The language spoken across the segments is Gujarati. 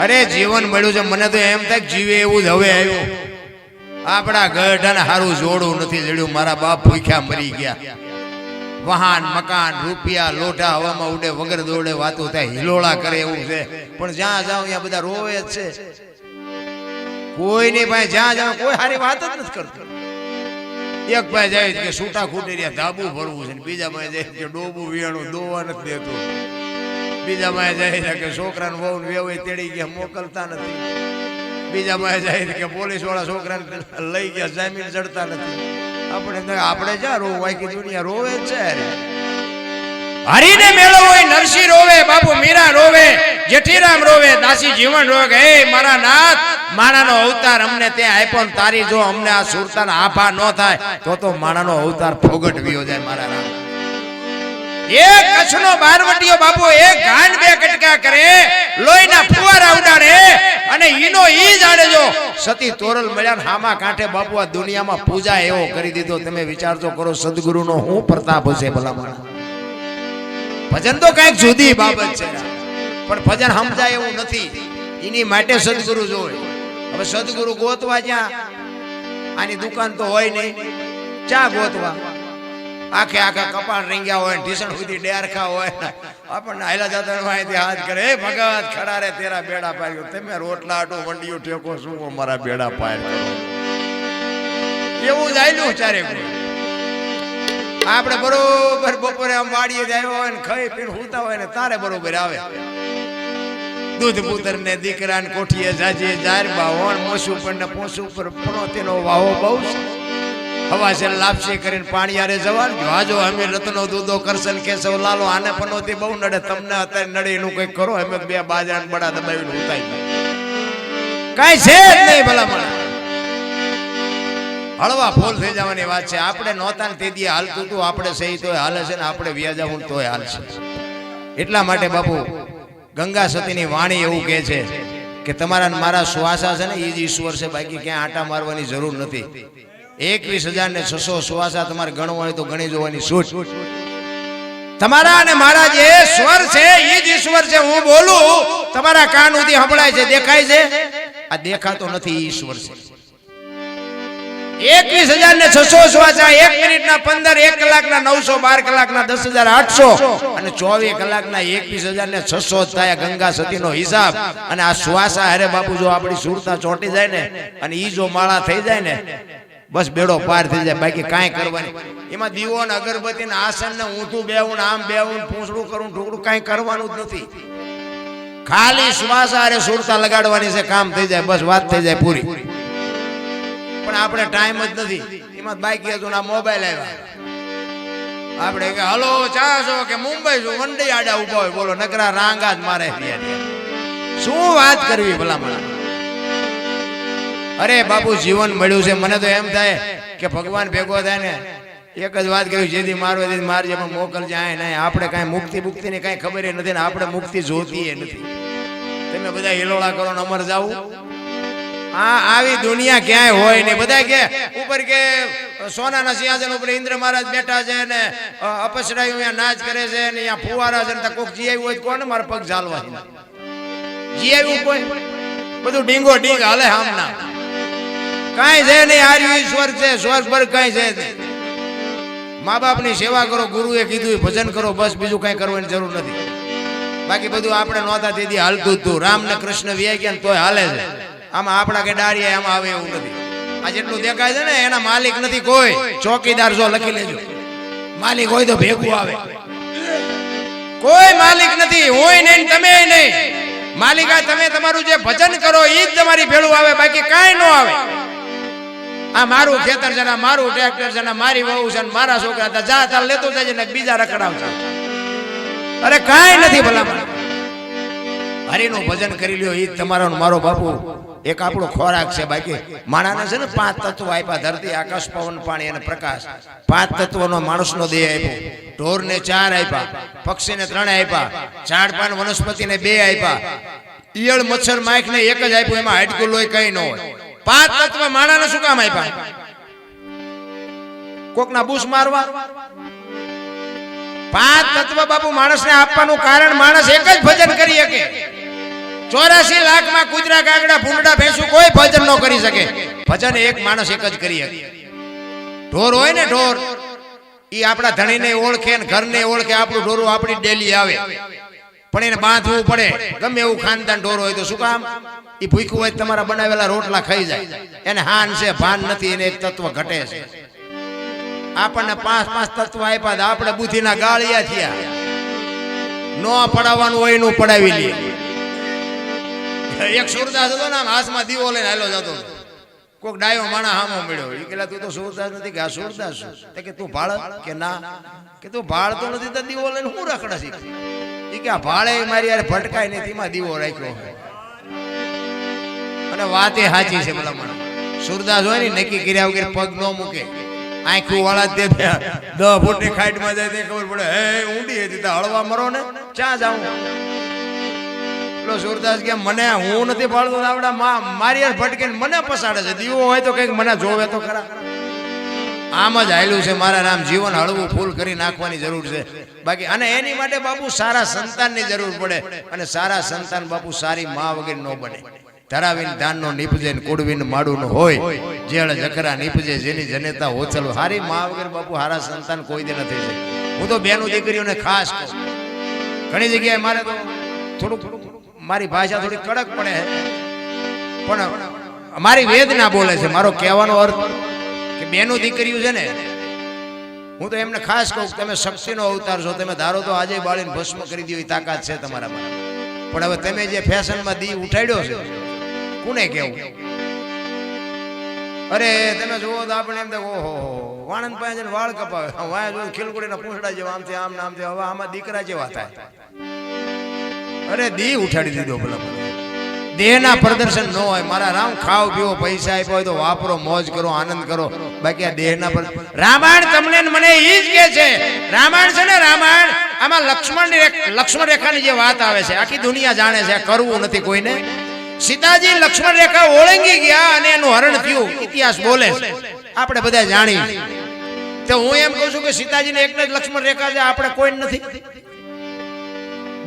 અરે જીવન મળ્યું છે, મને તો એમ થાય જીવે એવું જ હવે આવ્યું. આપણા ગઢને સારું જોડું નથી જડ્યું, મારા બાપ ભૂખ્યા મરી ગયા. વાહન મકાન, રૂપિયા લોટા હવામાં ઉડે, વગર દોડે, વાતો થાય, હિલોળા કરે એવું છે. પણ જ્યાં જાઉં, ત્યાં બધા રોવે જ છે. કોઈની પાસે જ્યાં જાઉં, કોઈ સારી વાત જ નથી કરતો. એક પાસે જાય કે છૂટા ખૂટી રહ્યા ધાબુ ભરવું છે બીજા પાસે જાય કે ડોબું વિયાણું દોવા નથી દેતું. બીજા પાસે જાય કે છોકરાને વહુ વેવાય તેડી ગયા, મોકલતા નથી. બીજા પાસે જાય કે પોલીસવાળા છોકરાને લઈ ગયા, જામીન ચડતા નથી. આપણે આપણે જ્યાં રોવું વાયકી દુનિયા રોવે જ છે. હરીને મેળો હોય, નરસિંહ રોવે, બાપુ મીરા રોવે, જેઠીરામ રોવે, દાસી જીવન રોવે હે મારા નાથ, માણાનો અવતાર અમને ત્યાં આપ્યો તારી જો અમને આ સુરતાના આભા ન થાય, તો તો માણાનો અવતાર ફોગટ વિયો જાય મારા રામ. એક કચ્છનો બારવટીયો બાપુ એક ગાંડ બે કટકા કરે, લોહીના ફુવારા ઉડાડે અને ઈનો ઈ જાણે જો, સતી તોરલ મળ્યા હામા કાંઠે બાપુ આ દુનિયામાં પૂજા એવો કરી દીધો. તમે વિચારતો કરો, સદગુરુનો હું પ્રતાપ હશે ભલામણ? ભજન તો કંઈક જુદી બાબત છે. પણ ભજન સમજાય એવું નથી. એની માટે સદગુરુ જોવે. હવે સદગુરુ ગોતવા જ્યાં? આની દુકાન તો હોય નહીં. ચા ગોતવા? આખે આખા કપાળ રીંગ્યા હોય, ઢીસણ સુધી ડેરખા હોય. આપણને હાલા જતા માહિતી હાથ કરે. હે ભગવાન, ખરા રે, તેરા બેડા પાર તમે રોટલા આટો વંડિયું ઠેકો, શું અમારા બેડા પાર એવું જ આયલું ચારે આપણે બરોબર બપોરે આમ વાડીએ જાય હોય ને ખાઈ પીને હોતા હોય ને તારે બરોબર આવે. દૂધ પુત્ર ને દીકરા ને કોઠીએ જાજે જાર બાવણ મોસું પર ને પોસું પર તેનો વાવો બહુ છે. હવા છે લાપસી કરીને પાણી આરે જવાનું. આજો અમે રત્નો દૂધો કરશન કેશવ લાલો, આને પનોતી બહુ નડે. તમને અત્યારે નડે એનું કંઈક કરો. અમે બે બાજા ને બડા દબાવીને ઉતારી કાઈ છે જ નહીં ભલામણ. હળવા ફોલ થઈ જવાની વાત છે. આપણે નહોતા ને તે હાલતું હતું આપણે સહી તોય હાલે છે ને આપણે વ્યાજાવું તોય હાલશે એટલા માટે બાપુ, ગંગા સતીની વાણી એવું કહે છે કે તમારા મારા શ્વાસા છે ને એ જ ઈશ્વર છે. બાકી ક્યાં આટા મારવાની જરૂર નથી. એકવીસ હજાર ને છસો સુવાસા તમારે ગણવા હોય તો ગણી જોવાની છૂટ. તમારા અને મારા જે સ્વર છે એ જ ઈશ્વર છે, હું બોલું, તમારા કાન સુધી સંભળાય છે, દેખાય છે? આ દેખાતો નથી ઈશ્વર છે. એકવીસ હજાર ને છસો સુવાસા, એક મિનિટ ના પંદર, એક કલાક ના નવસો, બાર કલાક ના દસ હજાર આઠસો અને ચોવીસ કલાક ના એકવીસ હજાર ને છસો થાય ગંગા સતી નો હિસાબ. અને આ શ્વાસા અરે બાપુ, જો આપણી સુરતા ચોંટી જાય ને, અને ઈ જો માળા થઈ જાય ને બસ બેડો પાર થઈ જાય બાકી કાંઈ કરવાની. એમાં દીવો ને અગરબત્તી ને આસન ને ઊંધું બેવું આમ બેવું પૂંછડું કરું ઢોકડું કાંઈ કરવાનું જ નથી. ખાલી શ્વાસ આરે સુરતા લગાડવાની છે કામ થઈ જાય બસ વાત થઈ જાય પૂરી. પણ આપણે ટાઈમ જ નથી. એમાં બાઈક હતું ના મોબાઈલ આવ્યા. આપણે કે હલો ચા છો? કે મુંબઈ છું. વંડી આડા ઊભા હોય બોલો નકરા રાંગા જ મારે શું વાત કરવી ભલામણ? અરે બાપુ, જીવન મળ્યું છે. મને તો એમ થાય કે ભગવાન ભેગો થાય ને, એક જ વાત કહ્યું, જેથી મારો જેથી મારજે પણ મોકલજે જાય નહીં. આપણે કાંઈ મુક્તિ મુક્તિ ની કાંઈ ખબર નથી ને, આપણે મુક્તિ જોતી નથી. તમે બધા હિલોળા કરો ને અમર જાવું આ આવી દુનિયા ક્યાંય હોય નહીં. બધા કે, ઉપર કે, સોનાના સિંહાસન ઉપર ઇન્દ્ર મહારાજ બેઠા છે ને અપસરાયું, અહીંયા નાચ કરે છે ને, અહીંયા ફુવારા છે ને કોક જી આવ્યું હોય કોણ? મારા પગ ઝાલવા છે. જી આવ્યું કોઈ? બધું ડીંગો ડીંગ, હાલે હામના. કાંઈ છે નહીં હાર્યું ઈશ્વર છે સ્વર્ગ પર કાંઈ છે નહીં. મા બાપની સેવા કરો, ગુરુએ કીધું ભજન કરો, બસ બીજું કાંઈ કરવાની જરૂર નથી. બાકી બધું આપણે નોતા તેથી હાલતું હતું રામ ને કૃષ્ણ વ્યાય ગયા તોય હાલે છે. આમાં આપણા કે ડાળિયા એમાં આવે એવું નથી. આ જેટલું દેખાય છે ને, એના માલિક નથી કોઈ. ચોકીદાર જો લખી લેજો. માલિક હોય તો ભેગું આવે. કોઈ માલિક નથી, હોય નહીં તમે નહીં. માલિકા, તમે તમારું જે ભજન કરો એ જ તમારી ભેળું આવે, બાકી કાંઈ ન આવે. આ મારું ખેતર છે મારું ટ્રેક્ટર છે મારી વહુ છે મારા છોકરા હતા. જા, તાર લેતો જાય ને બીજા રખડાવશે અરે કાંઈ નથી ભલામણ. હરિનું ભજન કરી લ્યો એ તમારો મારો બાપુ. એક આપણો ખોરાક છે બાકી. માણાને છે ને પાંચ તત્વો આપ્યા, ધરતી, આકાશ, પવન, પાણી અને પ્રકાશ. પાંચ તત્વોનો માણસનો દેહ આપ્યો. ઢોરને ચાર આપ્યા, પક્ષીને ત્રણ આપ્યા ઝાડ પાન વનસ્પતિને બે આપ્યા. ઈયળ, મચ્છર, માખને એક જ આપ્યું, એમાં હાડકું લોહી કઈ ન હોય. પાંચ તત્વ માણાને શું કામ આપ્યા? કોકના બુશ મારવા? પાંચ તત્વ બાપુ માણસને આપવાનું કારણ માણસ એક જ ભજન કરી શકે. ચોરાસી લાખમાં કુતરા કાગડા ભૂંડા ભેંસું કોઈ ભજન ન કરી શકે. ભજન એક માણસ એક જ કરી શકે. ઢોર હોય ને ઢોર એ આપણા ધણીને ઓળખે ને ઘરને ઓળખે, આપણું ઢોરું આપણી ડેલી આવે. પણ એને બાંધવું પડે. ગમે એવું ખાનદાન ઢોર હોય તો શું કામ? એ ભૂખ્યું હોય તમારા બનાવેલા રોટલા ખાઈ જાય. એને હાન છે, ભાન નથી, એને એક તત્વ ઘટે છે. આપણને પાંચ પાંચ તત્વ આપ્યા આપણે બુદ્ધિના ગાળિયા થયા. નો પડાવવાનું હોય એનું પડાવી લઈએ. એક સુરદાસ હતો ને આમ હાથમાં દીવો લઈને હાલો જતો. કોક ડાયો માણા હામો મળ્યો. એ કેલા તું તો સુરદાસ નથી. કે, આ સુરદાસ કે, તું ભાળ? કે, ના. કે, તું ભાળ તો નથી તો દીવો લઈને હું રખડા શીખ એ ભાળે મારી યાર ભટકાય નહીં, તેમાં દીવો રાખ્યો અને વાત એ સાચી છે ભલામણ. સુરદાસ હોય ને નક્કી કર્યા વગર પગ ન મૂકે. આંખું વાળા દે, દહ ફૂટની ખાઈટમાં જાય, તે ખબર પડે, હે ઊંડી હતી, તો હળવા મરો ને, ચાં જાઉં. એટલો સુરદાસ કે, મને હું નથી પાડતો આવડા મારી યાર ભટકે મને પસાડે છે, દીવો હોય તો કંઈક મને જોવે તો ખરા. આમ જ હાલ્યું છે, મારા નામ જીવન હળવું ફૂલ કરી નાખવાની જરૂર છે. બાકી, અને એની માટે બાપુ સારા સંતાનની જરૂર પડે અને સારા સંતાન બાપુ સારી મા વગર ન બને. ધરાવીને ધાનનો નીપજે કુડવીન માડું હોય, જેળ જકરા નીપજે, જેની જનેતા હોચલ હારી મા વગર બાપુ હારા સંતાન કોઈ દે નથી છે હું તો બેનું દીકરીઓને ખાસ ઘણી જગ્યાએ મારે તો થોડુંક મારી ભાષા થોડી કડક પડે પણ મારી વેદના બોલે છે. મારો કહેવાનો અર્થ કે બેનું દીકરીયું છે ને? હું તો એમને ખાસ કહું તમે શક્તિનો અવતાર છો, તમે ધારો તો આજે બાળીને ભસ્મ કરી દીધી તાકાત છે તમારામાં પણ હવે તમે જે ફેશનમાં દી ઉઠાડ્યો છે, કોને કેવું અરે, તમે જુઓ તો આપણે એમ ઓહો, વાણંદ પાસે વાળ કપાવે. વાય જો ખીલકુડીના પૂંછડા જેવા, આમથી આમ નામ હવે આમાં દીકરા જેવા થાય. અરે, દી ઉઠાડી દીધો ભલા. દેહના પ્રદર્શન ન હોય. મારા રામ ખાવ પીવો, પૈસા આપ્યો હોય તો વાપરો, મોજ કરો, આનંદ કરો. બાકી આ દેહના રામાયણ તમને મને ઈ જ કે છે. રામાયણ છે ને, રામાયણ, આમાં લક્ષ્મણ લક્ષ્મણ રેખાની જે વાત આવે છે, આખી દુનિયા જાણે છે કરવું નથી કોઈને. સીતાજી લક્ષ્મણ રેખા ઓળંગી ગયા અને એનું હરણ થયું. ઇતિહાસ બોલે આપણે બધા જાણી તો હું એમ કહું છું કે સીતાજીને એકને જ લક્ષ્મણ રેખા છે, આપણે કોઈ નથી.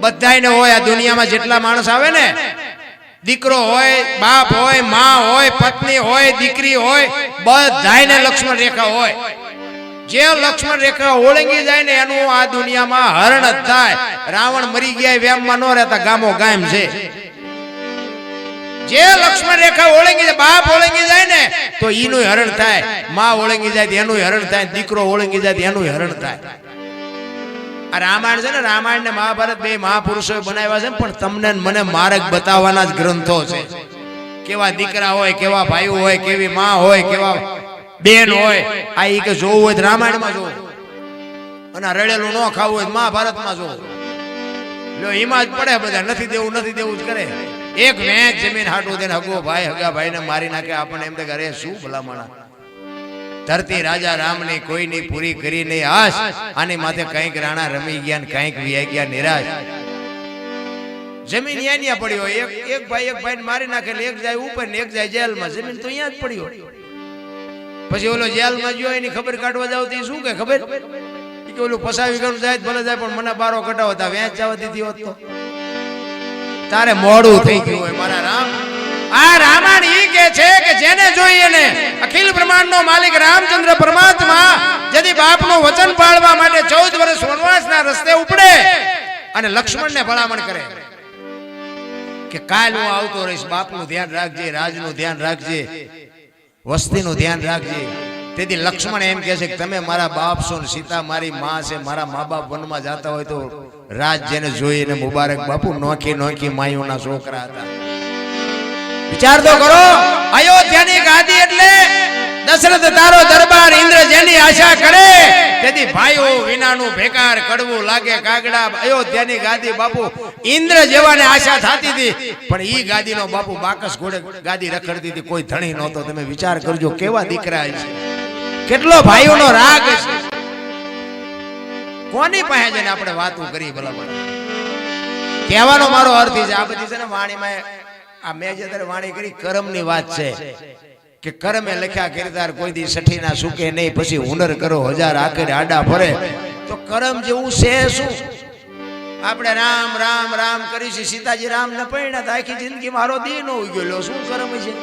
બધાને હોય આ દુનિયામાં જેટલા માણસ આવે ને દીકરો હોય, બાપ હોય, માં હોય, પત્ની હોય, દીકરી હોય, બધાયને લક્ષ્મણ રેખા હોય. જે લક્ષ્મણ રેખા ઓળંગી જાય ને એનું આ દુનિયામાં હરણ જ થાય. રાવણ મરી ગયા, વ્યામમાં ન રહેતા, ગામો ગામ છે. જે લક્ષ્મણ રેખા ઓળંગી જાય, બાપ ઓળંગી જાય ને, તો એનું હરણ થાય. માં ઓળંગી જાય એનું હરણ થાય. દીકરો ઓળંગી જાય એનું હરણ થાય. આ રામાયણ છે ને રામાયણ ને મહાભારત બે મહાપુરુષો બનાવ્યા છે પણ તમને મને માર્ગ બતાવવાના જ ગ્રંથો છે. કેવા દીકરા હોય, કેવા ભાઈઓ હોય, કેવી માં હોય, કેવા બેન હોય, આ ઈ કે જોવું હોય રામાયણમાં જોવું. અને રડેલું ન ખાવું હોય મહાભારતમાં જોવું. લ્યો, એમાં જ પડે બધા, નથી દેવું નથી દેવું જ કરે. એક મેં જમીન હાટું દે હગો ભાઈ, હગા ભાઈને મારી નાખે, આપણને એમ કે અરે શું ભલામણા. ધરતી રાજા રામની કોઈની પૂરી કરી નહીં. આશ આની માથે કંઈક રાણા રમી ગયા ને કંઈક વિયા ગયા, નિરાશ. જમીન અહીંયા ન્યા પડી એક એક ભાઈ એક ભાઈ મારી નાખેલ એક જાય ઉપર ને એક જાય જેલમાં. જમીન તો અહીંયા જ પડ્યો પછી ઓલો જેલમાં ગયો, એની ખબર કાઢવા જાવ તો શું કે, ખબર? કે ઓલું પસાવી ગયું જાય ભલે જાય, પણ મને બારો કટાવો. તા વેચ જવા દીધી હોત તો. તારે મોડું થઈ ગયું હોય મારા રામ. આ રામાયણ ઈ કે બ્રહ્માંડનો માલિક રામચંદ્ર પરમાત્મા જદી બાપનું વચન પાળવા માટે ચૌદ વર્ષ વનવાસના રસ્તે ઉપડે અને લક્ષ્મણને ભલામણ કરે. કે કાલ હું આવતો રહીશ, બાપનું ધ્યાન રાખજે, રાજનું ધ્યાન રાખજે, વસ્તીનું ધ્યાન રાખજે. તેથી લક્ષ્મણ એમ કહે છે કે તમે મારા બાપ છો ને સીતા મારી માં છે, મારા મા બાપ વનમાં જતા હોય તો રાજ જેને જોઈને મુબારક બાપુ નોખી નોખી માયુના છોકરા હતા. વિચાર તો કરો, અયોધ્યાની ગાદી એટલે દશરથ તારો દરબાર ઇન્દ્ર જેની આશા કરે, તેથી ભાઈઓ વિનાનું ભેકાર કડવું લાગે કાગડા, અયોધ્યાની ગાદી બાપુ ઇન્દ્ર જેવાને આશા થતી હતી, પણ ઈ ગાદીનો બાપુ બાકસ ઘોડે ગાદી રખડતી હતી, કોઈ ધણી નહોતો. તમે વિચાર કરજો કેવા દીકરા છે. કેટલો ભાઈઓનો રાગ છે. કોની પાસે જઈને આપણે વાતો કરી ભલા કહેવાનો મારો અર્થ છે, આ બધી છે ને વાણીમાં આ મેં જે વાણી કરી, કરમની વાત છે. કે કરમે લખ્યા કિરદાર કોઈ દી સઠી ના સુકે નહીં પછી હુનર કરો હજાર આકડે આડા ફરે તો કરમ જેવું છે શું? આપણે રામ રામ રામ કરીશું સીતાજી રામ ને પૈણા તો આખી જિંદગી મારો દિન નો ગયો શું કરમ છે?